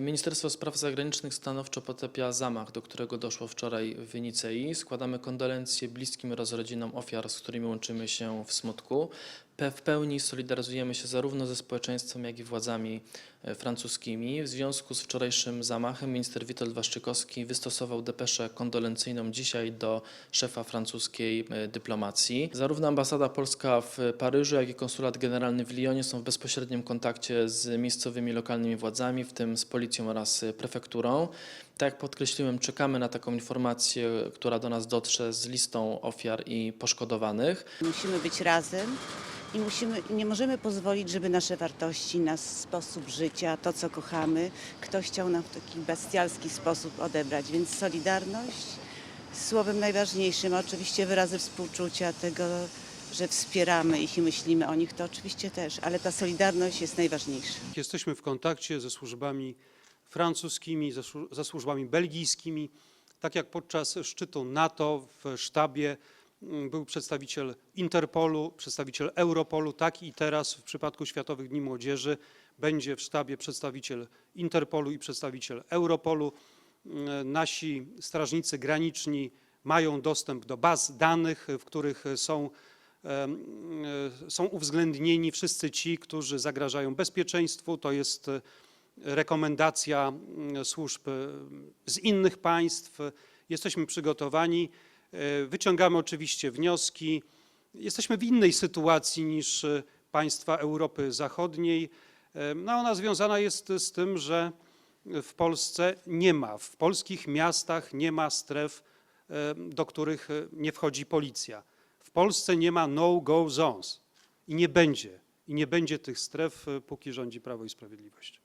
Ministerstwo Spraw Zagranicznych stanowczo potępia zamach, do którego doszło wczoraj w Nicei. Składamy kondolencje bliskim oraz rodzinom ofiar, z którymi łączymy się w smutku. W pełni solidaryzujemy się zarówno ze społeczeństwem, jak i władzami e, francuskimi. W związku z wczorajszym zamachem minister Witold Waszczykowski wystosował depeszę kondolencyjną dzisiaj do szefa francuskiej e, dyplomacji. Zarówno ambasada polska w Paryżu, jak i konsulat generalny w Lyonie są w bezpośrednim kontakcie z miejscowymi lokalnymi władzami, w tym z policją oraz e, prefekturą. Tak jak podkreśliłem, czekamy na taką informację, która do nas dotrze z listą ofiar i poszkodowanych. Musimy być razem i musimy, nie możemy pozwolić, żeby nasze wartości, nasz sposób życia, to co kochamy, ktoś chciał nam w taki bestialski sposób odebrać. Więc solidarność słowem najważniejszym, oczywiście wyrazy współczucia tego, że wspieramy ich i myślimy o nich, to oczywiście też, ale ta solidarność jest najważniejsza. Jesteśmy w kontakcie ze służbami francuskimi, ze, ze służbami belgijskimi. Tak jak podczas szczytu NATO w sztabie był przedstawiciel Interpolu, przedstawiciel Europolu, tak i teraz w przypadku Światowych Dni Młodzieży będzie w sztabie przedstawiciel Interpolu i przedstawiciel Europolu. Mm, Nasi strażnicy graniczni mają dostęp do baz danych, w których są e, są uwzględnieni wszyscy ci, którzy zagrażają bezpieczeństwu. To jest e, rekomendacja mm, służb e, z innych państw. Jesteśmy przygotowani. E, Wyciągamy oczywiście wnioski. Jesteśmy w innej sytuacji niż e, państwa Europy Zachodniej. E, No, ona związana jest z tym, że w Polsce nie ma, w polskich miastach nie ma stref, do których nie wchodzi policja. W Polsce nie ma no-go zones i nie będzie. I nie będzie tych stref, póki rządzi Prawo i Sprawiedliwość.